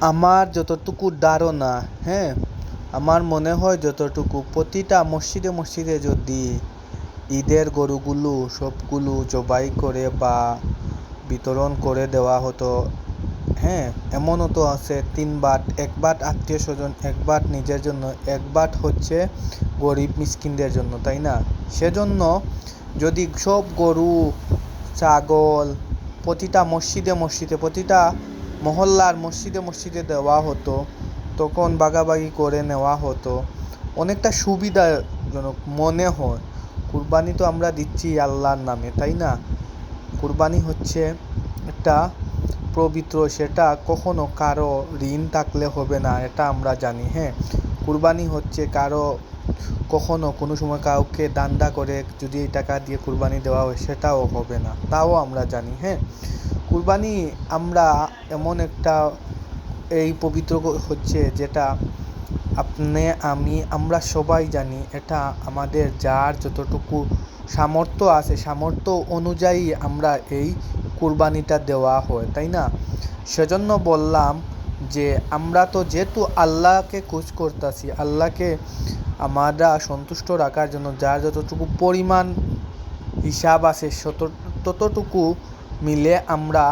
আমার যতটুকু ধারণা হ্যাঁ আমার মনে হয় যতটুকু প্রতিটা মসজিদে মসজিদে যদি ঈদের গরুগুলো সবগুলো জবাই করে বা বিতরণ করে দেওয়া হতো হ্যাঁ এমনও তো আছে, তিন বাট, এক বাট আত্মীয় স্বজন, এক বাট নিজের জন্য, এক বাট হচ্ছে গরিব মিসকিনদের জন্য, তাই না? সেজন্য যদি সব গরু, ছাগল প্রতিটা মসজিদে মসজিদে, প্রতিটা মহল্লার মসজিদে মসজিদে দেওয়া হতো, তখন ভাগাভাগি করে নেওয়া হতো। অনেকটা সুবিধাজনক মনে হয়। কুরবানি তো আমরা দিচ্ছি আল্লাহর নামে, তাই না? কুরবানি হচ্ছে একটা পবিত্র, সেটা কখনো কারও ঋণ থাকলে হবে না, এটা আমরা জানি হ্যাঁ? কুরবানি হচ্ছে কারও কখনো কোনো সময় কাউকে দান্দা করে যদি এই টাকা দিয়ে কুরবানি দেওয়া হয়, সেটাও হবে না, তাও আমরা জানি হ্যাঁ? কুরবানি আমরা এমন একটা এই পবিত্র হচ্ছে যেটা আপনি, আমি, আমরা সবাই জানি, এটা আমাদের যার যতটুকু সামর্থ্য আছে, সামর্থ্য অনুযায়ী আমরা এই কুরবানিটা দেওয়া হয়, তাই না? সেজন্য বললাম যে আমরা তো যেহেতু আল্লাহকে খুশ করতেছি, আল্লাহকে আমরা সন্তুষ্ট রাখার জন্য যার যতটুকু পরিমাণ হিসাব আছে ততটুকু মিলে আমরা